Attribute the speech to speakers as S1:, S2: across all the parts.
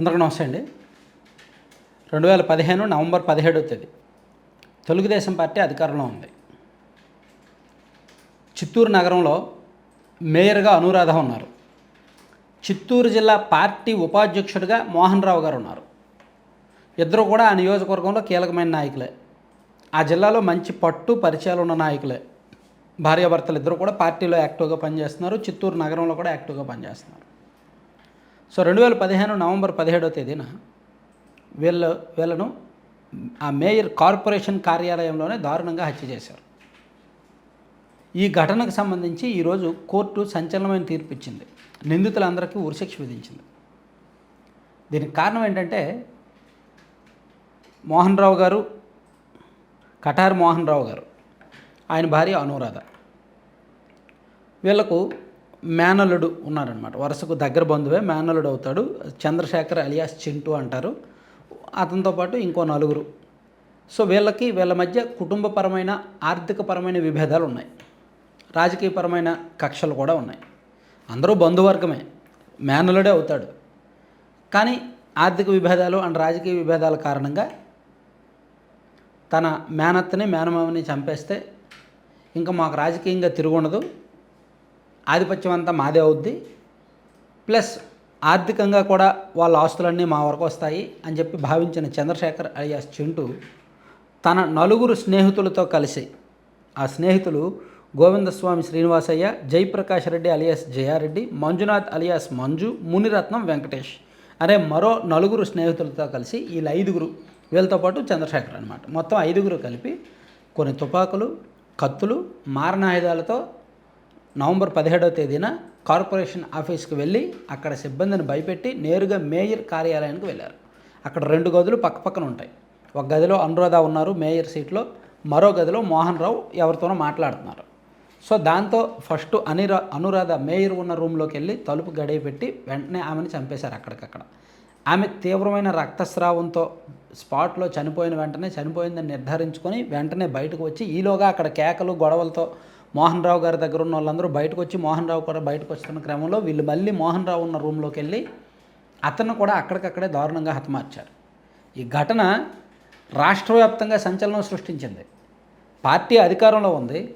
S1: అందరికీ నమస్తే అండి. రెండు వేల పదిహేను నవంబర్ పదిహేడవ తేదీ. తెలుగుదేశం పార్టీ అధికారంలో ఉంది. చిత్తూరు నగరంలో మేయర్గా అనురాధ ఉన్నారు. చిత్తూరు జిల్లా పార్టీ ఉపాధ్యక్షుడిగా మోహన్ రావు గారు ఉన్నారు. ఇద్దరు కూడా ఆ నియోజకవర్గంలో కీలకమైన నాయకులే. ఆ జిల్లాలో మంచి పట్టు పరిచయాలు ఉన్న నాయకులే. భార్యాభర్తలు ఇద్దరు కూడా పార్టీలో యాక్టివ్గా పనిచేస్తున్నారు. చిత్తూరు నగరంలో కూడా యాక్టివ్గా పనిచేస్తున్నారు. సో రెండు వేల పదిహేను నవంబర్ పదిహేడో తేదీన వీళ్ళ వీళ్ళను ఆ మేయర్ కార్పొరేషన్ కార్యాలయంలోనే దారుణంగా హత్య చేశారు. ఈ ఘటనకు సంబంధించి ఈరోజు కోర్టు సంచలనమైన తీర్పు ఇచ్చింది. నిందితులందరికీ ఉరిశిక్ష విధించింది. దీనికి కారణం ఏంటంటే మోహన్ రావు గారు కటార్ మోహన్ రావు గారు ఆయన భార్య అనురాధ. వీళ్ళకు మేనలుడు ఉన్నారనమాట వరుసకు దగ్గర బంధువే మేనలుడు అవుతాడు. చంద్రశేఖర్ అలియాస్ చింటూ అంటారు. అతనితో పాటు ఇంకో నలుగురు. సో వీళ్ళకి వీళ్ళ మధ్య కుటుంబపరమైన ఆర్థికపరమైన విభేదాలు ఉన్నాయి. రాజకీయపరమైన కక్షలు కూడా ఉన్నాయి. అందరూ బంధువర్గమే. మేనలుడే అవుతాడు. కానీ ఆర్థిక విభేదాలు అండ్ రాజకీయ విభేదాల కారణంగా తన మేనత్తని మేనమామని చంపేస్తే ఇంకా మాకు రాజకీయంగా తిరుగుండదు. ఆధిపత్యం అంతా మాదే అవుద్ది. ప్లస్ ఆర్థికంగా కూడా వాళ్ళ ఆస్తులన్నీ మా వరకు వస్తాయి అని చెప్పి భావించిన చంద్రశేఖర్ అలియాస్ చింటూ తన నలుగురు స్నేహితులతో కలిసి ఆ స్నేహితులు గోవిందస్వామి శ్రీనివాసయ్య జయప్రకాష్ రెడ్డి అలియాస్ జయారెడ్డి మంజునాథ్ అలియాస్ మంజు మునిరత్నం వెంకటేష్ అనే మరో నలుగురు స్నేహితులతో కలిసి వీళ్ళ ఐదుగురు వీళ్ళతో పాటు చంద్రశేఖర్ అనమాట మొత్తం ఐదుగురు కలిపి కొన్ని తుపాకులు కత్తులు మారణాయుధాలతో నవంబర్ పదిహేడవ తేదీన కార్పొరేషన్ ఆఫీస్కి వెళ్ళి అక్కడ సిబ్బందిని భయపెట్టి నేరుగా మేయర్ కార్యాలయానికి వెళ్ళారు. అక్కడ రెండు గదులు పక్కపక్కన ఉంటాయి. ఒక గదిలో అనురాధ ఉన్నారు మేయర్ సీట్లో. మరో గదిలో మోహన్ రావు ఎవరితోనో మాట్లాడుతున్నారు. సో దాంతో ఫస్ట్ అనిరా అనురాధ మేయర్ ఉన్న రూమ్లోకి వెళ్ళి తలుపు గడియ పెట్టి వెంటనే ఆమెను చంపేశారు అక్కడికక్కడ. ఆమె తీవ్రమైన రక్తస్రావంతో స్పాట్లో చనిపోయిన వెంటనే చనిపోయిందని నిర్ధారించుకొని వెంటనే బయటకు వచ్చి ఈలోగా అక్కడ కేకలు గొడవలతో మోహన్ రావు గారి దగ్గర ఉన్న వాళ్ళందరూ బయటకు వచ్చి మోహన్ రావు కూడా బయటకు వస్తున్న క్రమంలో వీళ్ళు మళ్ళీ మోహన్ రావు ఉన్న రూమ్లోకి వెళ్ళి అతను కూడా అక్కడికక్కడే దారుణంగా హతమార్చారు. ఈ ఘటన రాష్ట్ర వ్యాప్తంగా సంచలనం సృష్టించింది. పార్టీ అధికారంలో ఉంది.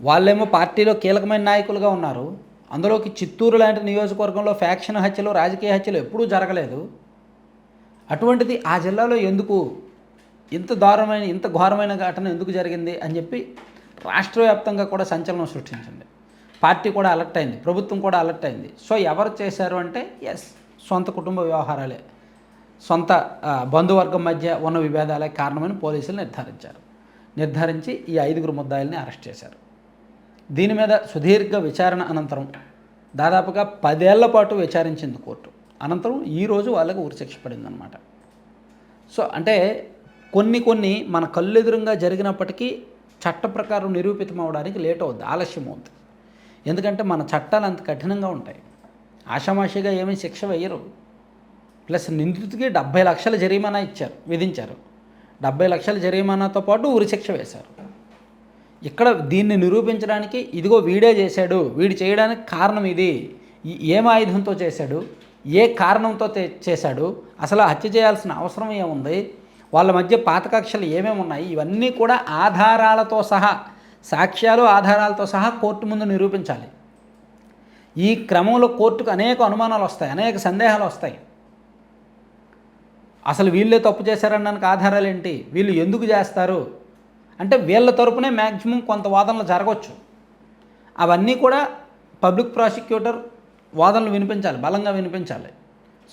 S1: వాళ్ళేమో పార్టీలో కీలకమైన నాయకులుగా ఉన్నారు. అందులోకి చిత్తూరు లాంటి నియోజకవర్గంలో ఫ్యాక్షన్ హత్యలు రాజకీయ హత్యలు ఎప్పుడూ జరగలేదు. అటువంటిది ఆ జిల్లాలో ఎందుకు ఇంత దారుణమైన ఇంత ఘోరమైన ఘటన ఎందుకు జరిగింది అని చెప్పి రాష్ట్ర వ్యాప్తంగా కూడా సంచలనం సృష్టించింది. పార్టీ కూడా అలర్ట్ అయింది. ప్రభుత్వం కూడా అలర్ట్ అయింది. సో ఎవరు చేశారు అంటే ఎస్ సొంత కుటుంబ వ్యవహారాలే. సొంత బంధువర్గం మధ్య ఉన్న విభేదాలే కారణమని పోలీసులు నిర్ధారించారు. నిర్ధారించి ఈ ఐదుగురు ముద్దాయిల్ని అరెస్ట్ చేశారు. దీని మీద సుదీర్ఘ విచారణ అనంతరం దాదాపుగా పదేళ్ళ పాటు విచారించింది కోర్టు. అనంతరం ఈరోజు వాళ్ళకి ఉరిశిక్ష పడిందనమాట సో అంటే కొన్ని కొన్ని మన కళ్ళెదురుగా జరిగినప్పటికీ చట్ట ప్రకారం నిరూపితం అవడానికి లేట్ అవుద్ది ఆలస్యం అవుద్ది ఎందుకంటే మన చట్టాలు అంత కఠినంగా ఉంటాయి. ఆషామాషిగా ఏమీ శిక్ష వేయరు. ప్లస్ నిందితుడికి డెబ్బై లక్షల జరిమానా ఇచ్చారు విధించారు. డెబ్బై లక్షల జరిమానాతో పాటు ఉరిశిక్ష వేశారు. ఇక్కడ దీన్ని నిరూపించడానికి ఇదిగో వీడే చేశాడు వీడు చేయడానికి కారణం ఇది. ఏం ఆయుధంతో చేశాడు ఏ కారణంతో చేశాడు అసలు హత్య చేయాల్సిన అవసరం ఏముంది? వాళ్ళ మధ్య పాత కక్షలు ఏమేమి ఉన్నాయి? ఇవన్నీ కూడా ఆధారాలతో సహా సాక్ష్యాలు ఆధారాలతో సహా కోర్టు ముందు నిరూపించాలి. ఈ క్రమంలో కోర్టుకు అనేక అనుమానాలు వస్తాయి అనేక సందేహాలు వస్తాయి. అసలు వీళ్ళే తప్పు చేశారనడానికి ఆధారాలు ఏంటి? వీళ్ళు ఎందుకు చేస్తారు? అంటే వీళ్ళ తరపునే మ్యాక్సిమం కొంత వాదనలు జరగవచ్చు అవన్నీ కూడా పబ్లిక్ ప్రాసిక్యూటర్ వాదనలు వినిపించాలి బలంగా వినిపించాలి.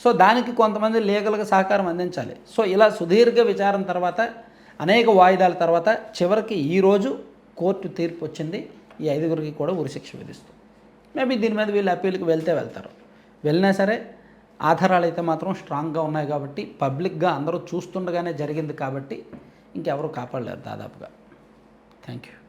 S1: సో దానికి కొంతమంది లీగల్గా సహకారం అందించాలి. సో ఇలా సుదీర్ఘ విచారం తర్వాత అనేక వాయిదాల తర్వాత చివరికి ఈరోజు కోర్టు తీర్పు వచ్చింది. ఈ ఐదుగురికి కూడా ఉరిశిక్ష విధిస్తూ. మేబీ దీని మీద వీళ్ళు అప్పీల్కి వెళ్తే వెళ్తారు. వెళ్ళినా సరే ఆధారాలు అయితే మాత్రం స్ట్రాంగ్గా ఉన్నాయి కాబట్టి పబ్లిక్గా అందరూ చూస్తుండగానే జరిగింది కాబట్టి ఇంకెవరు కాపాడలేరు దాదాపుగా. Thank you